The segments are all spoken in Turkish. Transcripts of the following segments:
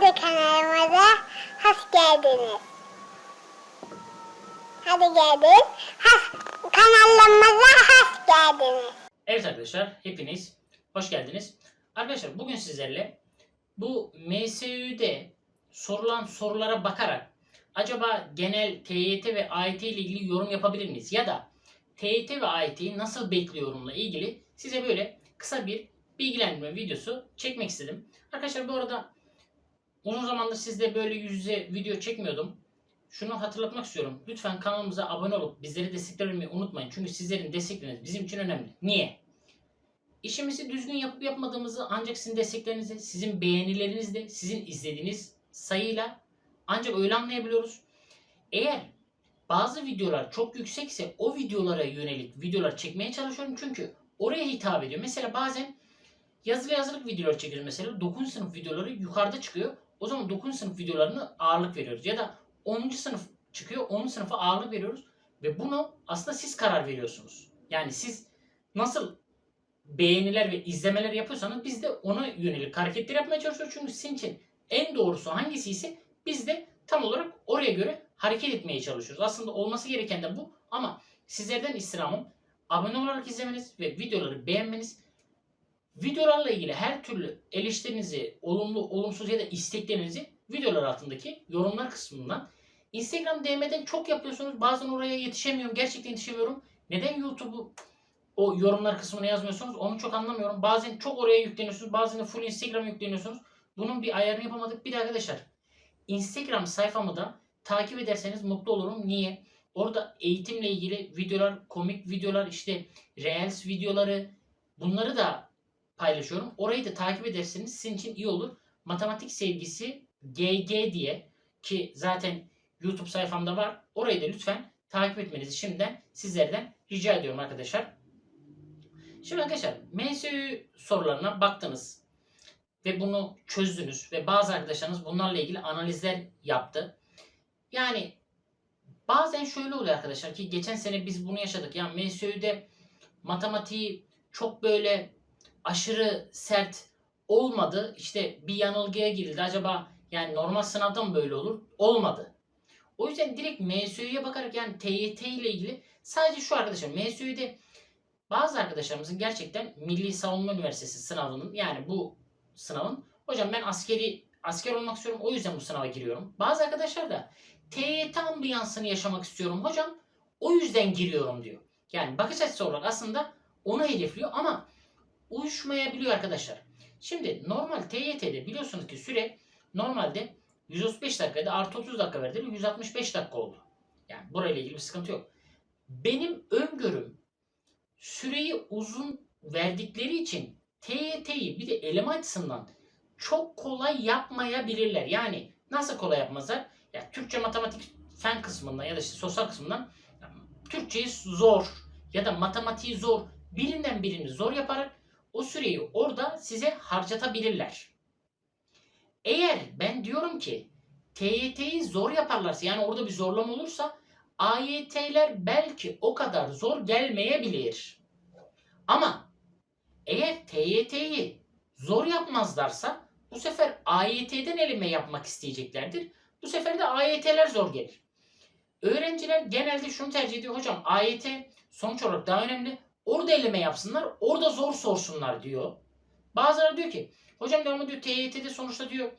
Hadi kanalımıza hoş geldiniz. Hadi gelin. Has, kanalımıza hoş geldiniz. Evet arkadaşlar hepiniz hoş geldiniz. Arkadaşlar bugün sizlerle bu MSÜ'de sorulan sorulara bakarak acaba genel TYT ve AYT ile ilgili yorum yapabilir miyiz? Ya da TYT ve AYT'yi nasıl bekliyorumla ilgili size böyle kısa bir bilgilendirme videosu çekmek istedim. Arkadaşlar bu arada uzun zamandır sizde böyle yüz yüze video çekmiyordum. Şunu hatırlatmak istiyorum. Lütfen kanalımıza abone olup bizleri desteklemeyi unutmayın. Çünkü sizlerin destekleriniz bizim için önemli. Niye? İşimizi düzgün yapıp yapmadığımızı ancak sizin desteklerinizle, sizin beğenilerinizle, sizin izlediğiniz sayıyla ancak öyle anlayabiliyoruz. Eğer bazı videolar çok yüksekse o videolara yönelik videolar çekmeye çalışıyorum çünkü oraya hitap ediyor. Mesela bazen yazılı yazılık videolar çekiyoruz mesela 9. sınıf videoları yukarıda çıkıyor. O zaman 9. sınıf videolarını ağırlık veriyoruz. Ya da 10. sınıf çıkıyor 10. sınıfa ağırlık veriyoruz. Ve bunu aslında siz karar veriyorsunuz. Yani siz nasıl beğeniler ve izlemeler yapıyorsanız biz de ona yönelik hareketler yapmaya çalışıyoruz. Çünkü sizin için en doğrusu hangisi ise biz de tam olarak oraya göre hareket etmeye çalışıyoruz. Aslında olması gereken de bu ama sizlerden istirhamım abone olarak izlemeniz ve videoları beğenmeniz. Videolarla ilgili her türlü eleştirinizi, olumlu, olumsuz ya da isteklerinizi videolar altındaki yorumlar kısmından Instagram DM'den çok yapıyorsunuz. Bazen oraya yetişemiyorum. Gerçekten yetişemiyorum. Neden YouTube'u o yorumlar kısmına yazmıyorsunuz? Onu çok anlamıyorum. Bazen çok oraya yükleniyorsunuz. Bazen de full Instagram'a yükleniyorsunuz. Bunun bir ayarını yapamadık. Bir de arkadaşlar Instagram sayfamı da takip ederseniz mutlu olurum. Niye? Orada eğitimle ilgili videolar, komik videolar, işte Reels videoları bunları da paylaşıyorum. Orayı da takip ederseniz sizin için iyi olur. Matematik sevgisi GG diye ki zaten YouTube sayfamda var. Orayı da lütfen takip etmenizi şimdiden sizlerden rica ediyorum arkadaşlar. Şimdi arkadaşlar MSÜ sorularına baktınız ve bunu çözdünüz ve bazı arkadaşlarınız bunlarla ilgili analizler yaptı. Yani bazen şöyle oluyor arkadaşlar ki geçen sene biz bunu yaşadık. Yani MSÜ'de matematiği çok böyle aşırı sert olmadı. İşte bir yanılgıya girildi. Acaba yani normal sınavda mı böyle olur? Olmadı. O yüzden direkt MSÜ'ye bakarak yani TYT ile ilgili sadece şu arkadaşlar MSÜ'de bazı arkadaşlarımızın gerçekten Milli Savunma Üniversitesi sınavının yani bu sınavın hocam ben askeri asker olmak istiyorum o yüzden bu sınava giriyorum. Bazı arkadaşlar da TYT ambiyansını yaşamak istiyorum hocam o yüzden giriyorum diyor. Yani bakış açısı olarak aslında onu hedefliyor ama uyuşmayabiliyor arkadaşlar. Şimdi normal TYT'de biliyorsunuz ki süre normalde 135 dakikada artı 30 dakika verdi. 165 dakika oldu. Yani burayla ilgili bir sıkıntı yok. Benim öngörüm süreyi uzun verdikleri için TYT'yi bir de eleme açısından çok kolay yapmayabilirler. Yani nasıl kolay yapmazlar? Ya Türkçe matematik fen kısmından ya da işte sosyal kısmından Türkçeyi zor ya da matematiği zor birinden birini zor yaparak o süreyi orada size harcatabilirler. Eğer ben diyorum ki TYT'yi zor yaparlarsa yani orada bir zorlama olursa AYT'ler belki o kadar zor gelmeyebilir. Ama eğer TYT'yi zor yapmazlarsa bu sefer AYT'den eleme yapmak isteyeceklerdir. Bu sefer de AYT'ler zor gelir. Öğrenciler genelde şunu tercih ediyor. Hocam AYT sonuç olarak daha önemli. Orada eleme yapsınlar. Orada zor sorsunlar diyor. Bazıları diyor ki hocam diyor ama diyor TYT'de sonuçta diyor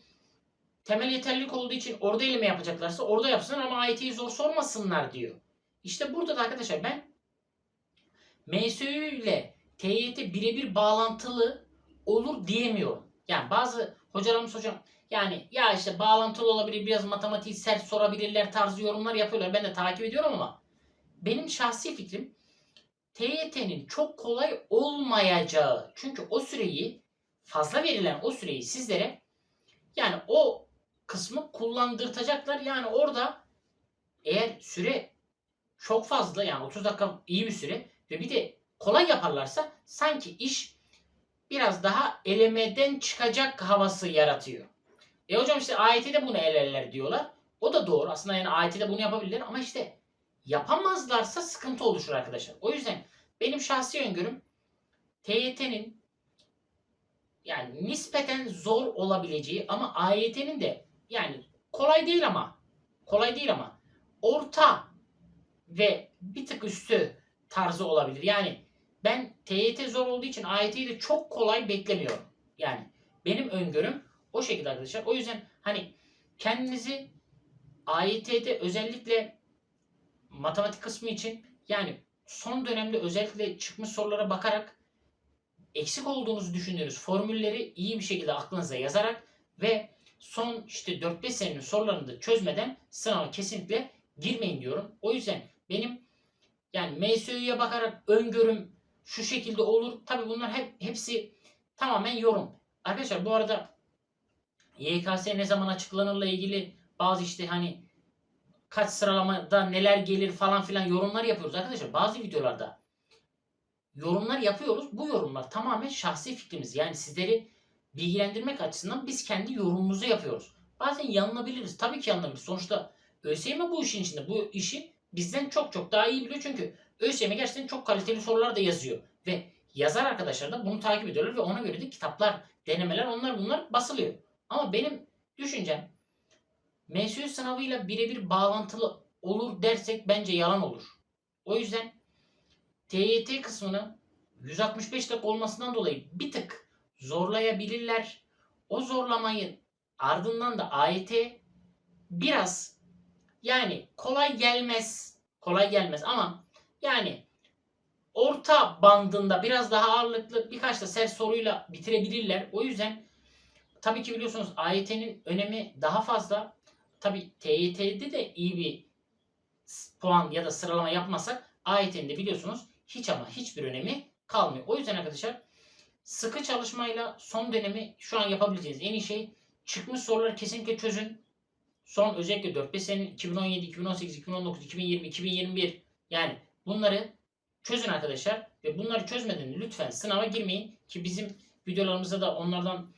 temel yeterlilik olduğu için orada eleme yapacaklarsa orada yapsınlar ama AYT'yi zor sormasınlar diyor. İşte burada da arkadaşlar ben MSÜ ile TYT birebir bağlantılı olur diyemiyorum. Yani bazı hocalarımız hocam yani ya işte bağlantılı olabilir biraz matematiği sert sorabilirler tarzı yorumlar yapıyorlar. Ben de takip ediyorum ama benim şahsi fikrim TYT'nin çok kolay olmayacağı. Çünkü o süreyi fazla verilen o süreyi sizlere yani o kısmı kullandırtacaklar. Yani orada eğer süre çok fazla yani 30 dakika iyi bir süre ve bir de kolay yaparlarsa sanki iş biraz daha elemeden çıkacak havası yaratıyor. E hocam işte AYT'de bunu elerler diyorlar. O da doğru. Aslında yani AYT'de bunu yapabilirler ama işte yapamazlarsa sıkıntı oluşur arkadaşlar. O yüzden benim şahsi öngörüm TYT'nin yani nispeten zor olabileceği ama AYT'nin de yani kolay değil ama kolay değil ama orta ve bir tık üstü tarzı olabilir. Yani ben TYT zor olduğu için AYT'yi de çok kolay beklemiyorum. Yani benim öngörüm o şekilde arkadaşlar. O yüzden hani kendinizi AYT'de özellikle matematik kısmı için yani son dönemde özellikle çıkmış sorulara bakarak eksik olduğunuzu düşündüğünüz formülleri iyi bir şekilde aklınıza yazarak ve son işte 4-5 senenin sorularını da çözmeden sınava kesinlikle girmeyin diyorum. O yüzden benim yani MSÜ'ye bakarak öngörüm şu şekilde olur. Tabi bunlar hep hepsi tamamen yorum. Arkadaşlar bu arada YKS ne zaman açıklanırla ilgili bazı işte hani kaç sıralamada neler gelir falan filan yorumlar yapıyoruz arkadaşlar. Bazı videolarda yorumlar yapıyoruz. Bu yorumlar tamamen şahsi fikrimiz. Yani sizleri bilgilendirmek açısından biz kendi yorumumuzu yapıyoruz. Bazen yanılabiliriz. Tabii ki yanılabiliriz. Sonuçta ÖSYM bu işin içinde. Bu işi bizden çok çok daha iyi biliyor. Çünkü ÖSYM gerçekten çok kaliteli sorular da yazıyor. Ve yazar arkadaşlar da bunu takip ediyorlar ve ona göre de kitaplar, denemeler onlar bunlar basılıyor. Ama benim düşüncem MSÜ sınavıyla birebir bağlantılı olur dersek bence yalan olur. O yüzden TYT kısmını 165 dakika olmasından dolayı bir tık zorlayabilirler. O zorlamayı ardından da AYT biraz yani kolay gelmez. Kolay gelmez ama yani orta bandında biraz daha ağırlıklı birkaç da sert soruyla bitirebilirler. O yüzden tabii ki biliyorsunuz AYT'nin önemi daha fazla. Tabii TYT'de de iyi bir puan ya da sıralama yapmasak AYT'nin de biliyorsunuz hiç ama hiçbir önemi kalmıyor. O yüzden arkadaşlar sıkı çalışmayla son dönemi şu an yapabileceğiniz en iyi şey çıkmış soruları kesinlikle çözün. Son özellikle 4-5 senenin 2017, 2018, 2019, 2020, 2021 yani bunları çözün arkadaşlar. Ve bunları çözmeden lütfen sınava girmeyin. Ki bizim videolarımızda da onlardan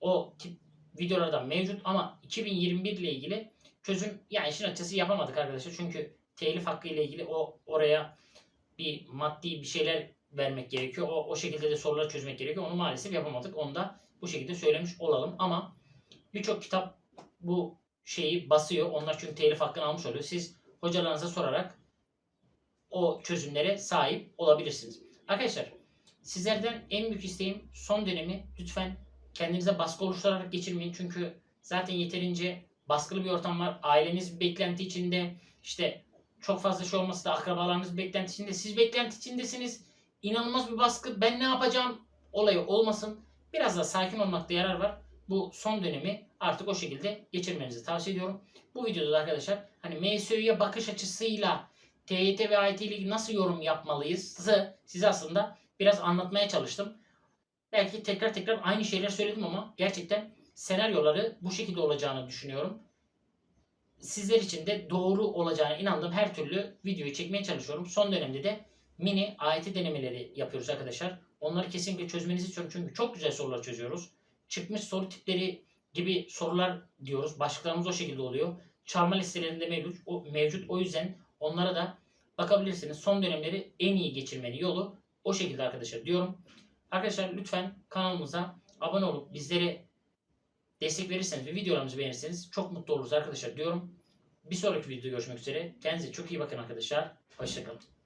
o tip videolardan mevcut ama 2021 ile ilgili çözüm yani işin açıkçası yapamadık arkadaşlar. Çünkü telif hakkı ile ilgili o oraya bir maddi bir şeyler vermek gerekiyor. O, o şekilde de soruları çözmek gerekiyor. Onu maalesef yapamadık. Onu da bu şekilde söylemiş olalım. Ama birçok kitap bu şeyi basıyor. Onlar çünkü telif hakkını almış oluyor. Siz hocalarınıza sorarak o çözümlere sahip olabilirsiniz. Arkadaşlar sizlerden en büyük isteğim son dönemi lütfen kendinize baskı oluşturarak geçirmeyin. Çünkü zaten yeterince baskılı bir ortam var. Aileniz beklenti içinde. İşte çok fazla şey olması da akrabalarınız beklenti içinde. Siz beklenti içindesiniz. İnanılmaz bir baskı. Ben ne yapacağım olayı olmasın. Biraz da sakin olmakta yarar var. Bu son dönemi artık o şekilde geçirmenizi tavsiye ediyorum. Bu videoda da arkadaşlar hani MSÜ'ye bakış açısıyla TYT ve AYT ile nasıl yorum yapmalıyız size aslında biraz anlatmaya çalıştım. Belki tekrar tekrar aynı şeyler söyledim ama gerçekten senaryoları bu şekilde olacağını düşünüyorum. Sizler için de doğru olacağına inandığım her türlü videoyu çekmeye çalışıyorum. Son dönemde de mini AYT denemeleri yapıyoruz arkadaşlar. Onları kesinlikle çözmenizi istiyorum çünkü çok güzel sorular çözüyoruz. Çıkmış soru tipleri gibi sorular diyoruz. Başlıklarımız o şekilde oluyor. Çarma listelerinde mevcut. O, mevcut. o yüzden onlara da bakabilirsiniz. Son dönemleri en iyi geçirmenin yolu o şekilde arkadaşlar diyorum. Arkadaşlar lütfen kanalımıza abone olup bizlere destek verirseniz ve videolarımızı beğenirseniz çok mutlu oluruz arkadaşlar diyorum. Bir sonraki videoda görüşmek üzere. Kendinize çok iyi bakın arkadaşlar. Hoşçakalın.